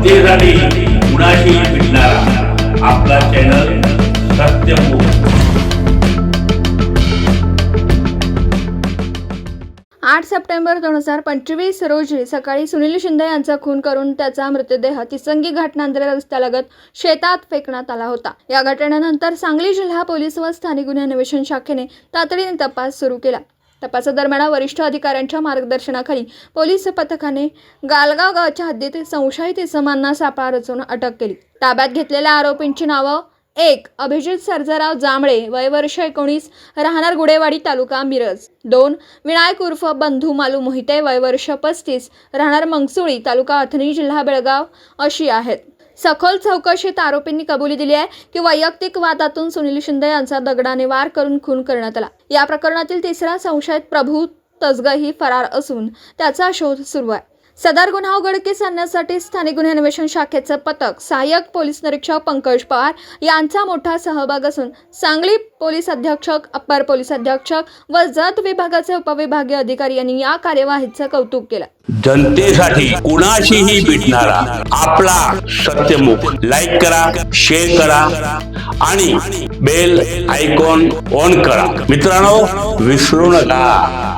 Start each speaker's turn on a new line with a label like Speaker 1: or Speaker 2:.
Speaker 1: जनतेसाठी कुणाशी भेटणारा आपला चॅनल सत्यमुख
Speaker 2: आठ सप्टेंबर दोन हजार पंचवीस रोजी सकाळी सुनील शिंदे यांचा खून करून त्याचा मृतदेह तिसंगी घाट नांद्रे रस्त्यालगत शेतात फेकण्यात आला होता. या घटनेनंतर सांगली जिल्हा पोलीस व स्थानिक गुन्हे अन्वेषण शाखेने तातडीने तपास सुरू केला. तपासादरम्यान वरिष्ठ अधिकाऱ्यांच्या मार्गदर्शनाखाली पोलीस पथकाने गालगाव गावच्या हद्दीत संशयित इसमांना सापळा रचून अटक केली. ताब्यात घेतलेल्या आरोपींची नावं एक अभिजित सर्जराव जांभळे वय वर्ष एकोणीस राहणार गुडेवाडी तालुका मिरज. दोन विनायक उर्फ बंधू मालू मोहिते वय वर्ष पस्तीस राहणार मंगसुळी तालुका अथणी जिल्हा बेळगाव अशी आहेत. सखोल चौकशीत आरोपींनी कबुली दिली आहे की वैयक्तिक वादातून सुनील शिंदे यांचा दगडाने वार करून खून करण्यात आला. या प्रकरणातील तिसरा संशयित प्रभू तसगही फरार असून त्याचा शोध सुरू आहे. सदर गुन्हा उघडकीस आणण्यासाठी स्थानिक गुन्हे अन्वेषण शाखेचं पथक सहाय्यक पोलीस निरीक्षक पंकज पवार यांचा मोठा सहभाग असून सांगली पोलीस अधीक्षक अप्पर पोलीस अधीक्षक व जत विभागाचे उपविभागीय अधिकारी यांनी या कार्यवाहीचं कौतुक केलं.
Speaker 1: जनतेसाठी कुणाशीही भेटणारा आपला सत्यमुख लाईक करा शेअर करा आणि बेल आयकॉन ऑन करा. मित्रांनो विसरू नका.